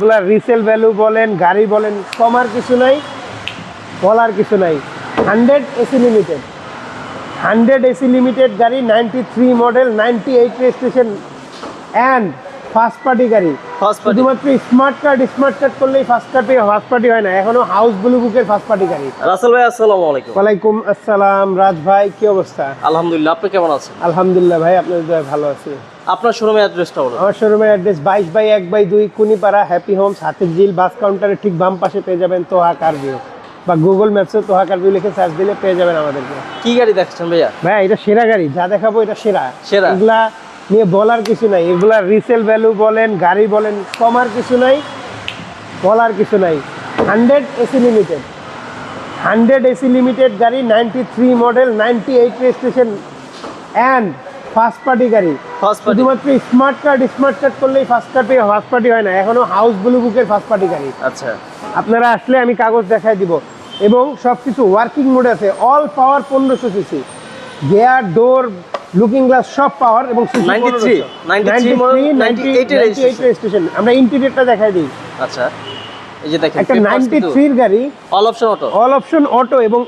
এগুলা resale value বলেন, গাড়ি বলেন কমার কিছু নাই, বলার কিছু নাই। Hundred AC limited hundred AC limited গাড়ি ninety three model ninety eight registration. And first party গাড়ি। শুধুমাত্র স্মার্ট কার্ড স্মার্ট কার্ড করলেই ফার্স্ট পার্টি ফার্স্ট পার্টি হয় না। এখনও হাউস ব্লু বুকের ফার্স্ট পার্টি গাড়ি। রাসেল ভাই আসসালামু আলাইকুম। ওয়ালাইকুম আসসালাম। রাজ ভাই কি অবস্থা? আলহামদুলিল্লাহ আপনি কেমন আছেন? আলহামদুলিল্লাহ ভাই আপনাদের দয়ায় ভালো আছি। আপনার শোরুমের অ্যাড্রেসটা বলুন। আমার শোরুমের অ্যাড্রেস বাইশ বাই এক বাই দুই কুনিপাড়া হ্যাপি হোমস হাতের জিল বাস কাউন্টারের ঠিক বাম পাশে পেয়ে যাবেন তোহা কারভিউ বা গুগল ম্যাপসে তোহা কারভিউ লিখে সার্চ দিলে পেয়ে যাবেন আমাদেরকে। কি গাড়ি দেখছেন ভাইয়া? ভাই এটা সেরা গাড়ি। যা দেখাবো এটা সেরা। সেরা। এগুলা নিয়ে বলার কিছু নাই। এগুলা রিসেল ভ্যালু বলেন গাড়ি বলেন কমার কিছু নাই বলার কিছু নাই। Hundred AC limited hundred AC limited গাড়ি ninety three model ninety eight registration and first party গাড়ি শুধুমাত্র স্মার্ট কার্ড স্মার্ট কার্ড করলেই ফার্স্ট পার্টি ফার্স্ট পার্টি হয় না। এখনও হাউস ব্লু বুকের ফার্স্ট পার্টি গাড়ি। আচ্ছা। আপনারা আসলে আমি কাগজ দেখাই দিব। এবং সব কিছু ওয়ার্কিং মোডে আছে। অল পাওয়ার পনেরোশো CC gear door looking glass সব পাওয়ার এবং 93, 93 98 এর রেজিস্ট্রেশন। আমরা ইন্টেরিয়রটা দেখাই দিই। আচ্ছা এই যে দেখেন একটা নাইনটি থ্রির গাড়ি। All option auto all option auto এবং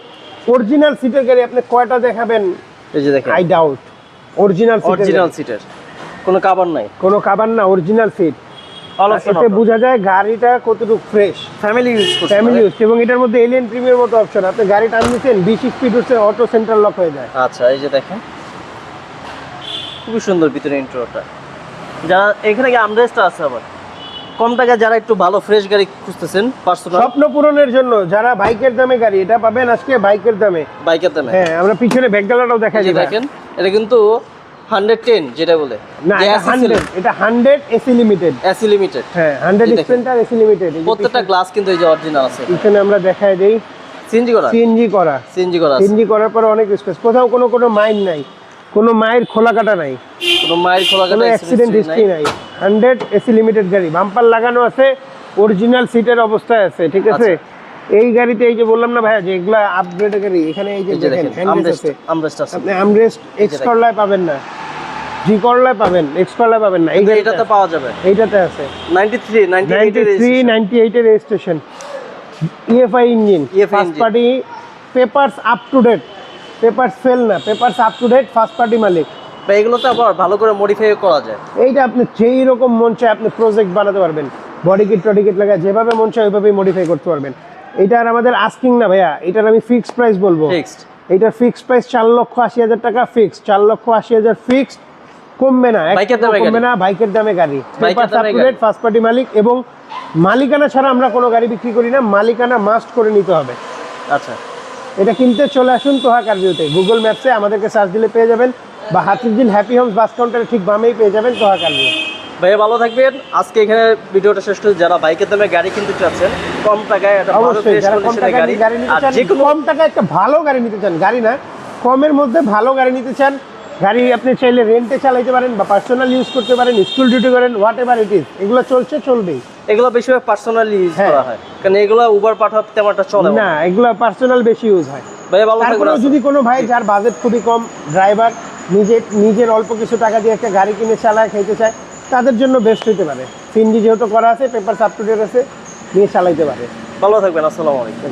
অরিজিনাল সিটের গাড়ি আপনি কয়টা দেখাবেন? এই যে দেখেন। আই ডাউট অরিজিনাল অরিজিনাল সিটের কোনো কাবার নাই। কোনো কাবার না অরিজিনাল সিট এতে বোঝা যায় গাড়িটা কতটুকু fresh family use family use এবং এটার মধ্যে এলিয়ান প্রিমিয়ার মতো অপশন আপনি গাড়ি টান দিচ্ছেন বিশ স্পিড হচ্ছে অটো সেন্টার লক হয়ে যায়। আচ্ছা এই যে দেখেন। খুবই সুন্দর ভিতরে ইন্ট্রোটা যারা এখানে কি আমরেস্টটা আছে আবার। কম টাকায় যারা একটু ভালো ফ্রেশ গাড়ি খুঁজতেছেন পার্সোনাল স্বপ্ন পূরণের জন্য যারা বাইকের দামে গাড়ি এটা পাবেন আজকে বাইকের দামে। বাইকের দামে? হ্যাঁ আমরা পিছনে ব্যাকডালাটাও দেখাই দিই দেখেন এটা কিন্তু হান্ড্রেড টেন যেটা বলে। না এটা হান্ড্রেড এটা hundred AC limited AC limited হ্যাঁ হান্ড্রেড এই দেখেন। স্পেন্টার এসি লিমিটেড প্রত্যেকটা গ্লাস কিন্তু এই যে অরিজিনাল আছে। এখানে আমরা দেখাই দেই। সিএনজি করা? সিএনজি করা। সিএনজি করা সিএনজি করার পরে অনেক স্পেস কোথাও কোনো কোনো মাইন নাই। কোনো মায়ের খোলা কাটা নাই। কোনো মায়ের খোলা কাটা অ্যাক্সিডেন্ট হিস্ট্রি নাই। হান্ড্রেড এসি লিমিটেড গাড়ি। বাম্পার লাগানো আছে অরিজিনাল সিটের অবস্থায় আছে ঠিক আছে? এই গাড়িতে এই যে বললাম না ভাইয়া যে এগুলা আপগ্রেড গাড়ি এখানে এই যে দেখেন আমরেস্ট আছে। আমরেস্ট আছে। আপনি আমরেস্ট এক্স। করলায় পাবেন না। জি করলায় পাবেন এক্স করলায় পাবেন না। এই কিন্তু গাড়িটা এটাতে পাওয়া যাবে। এইটাতে আছে। 93 98 নাইনটি এর registration EFI engine first party papers up to date papers fail না papers up to date first party মালিক। বা এগুলোতে আবার ভালো করে মডিফাই করা যায়। এইটা আপনি যেই রকম মন চায় আপনি প্রজেক্ট বানাতে পারবেন। বডি কিট টডি কিট লাগা যেভাবে মন চায় ওইভাবেই মডিফাই করতে পারবেন। এটার আমাদের আস্কিং না ভাইয়া এটার আমি ফিক্সড প্রাইস বলব। ফিক্সড এটার ফিক্সড প্রাইস চার লক্ষ আশি হাজার টাকা ফিক্সড চার লক্ষ আশি হাজার ফিক্সড কমবে না বাইকের দামে কমবে। না বাইকের দামে গাড়ি। বাইকের দামে গাড়ি। ফার্স্ট পার্টি মালিক এবং মালিকানা ছাড়া আমরা কোনো গাড়ি বিক্রি করি না মালিকানা মাস্ট করে নিতে হবে। আচ্ছা। এটা কিনতে চলে আসুন তোহা কারভিউতে গুগল ম্যাপসে আমাদেরকে সার্চ দিলে পেয়ে যাবেন বা হাতিরঝিল হ্যাপি হোমস বাস কাউন্টারে ঠিক বামেই পেয়ে যাবেন তোহা কারভিউ ভাইয়া ভালো থাকবেন। আজকে এখানে ভিডিওটা শেষ করে যারা বাইকের দামে গাড়ি কিনতে চাচ্ছেন কম টাকায় একটা ভালো অবশ্যই ফ্রেশ কন্ডিশনের গাড়ি আর যে কম টাকায় একটা ভালো গাড়ি নিতে চান গাড়ি না কমের মধ্যে ভালো গাড়ি নিতে চান গাড়ি আপনি চাইলে রেন্টে চালাইতে পারেন বা পার্সোনাল ইউজ করতে পারেন স্কুল ডিউটি করেন হোয়াট এভার ইট ইজ এগুলো চলছে চলবেই। এগুলো বেশিরভাগ পার্সোনালি ইউজ হ্যাঁ। করা হয়। কারণ এগুলো উবার পাঠাতে তেমন একটা চলে না। এগুলো পার্সোনাল বেশি ইউজ হয়। ভাই ভালো থাকবেন যদি কোনো ভাই যার বাজেট খুবই কম ড্রাইভার নিজের নিজের অল্প কিছু টাকা দিয়ে একটা গাড়ি কিনে চালায় খেতে চায় তাদের জন্য বেস্ট হতে পারে। সিনজি যেহেতু করা আছে পেপার সাপ টু আছে নিয়ে চালাইতে পারে। ভালো থাকবেন আসসালামু আলাইকুম।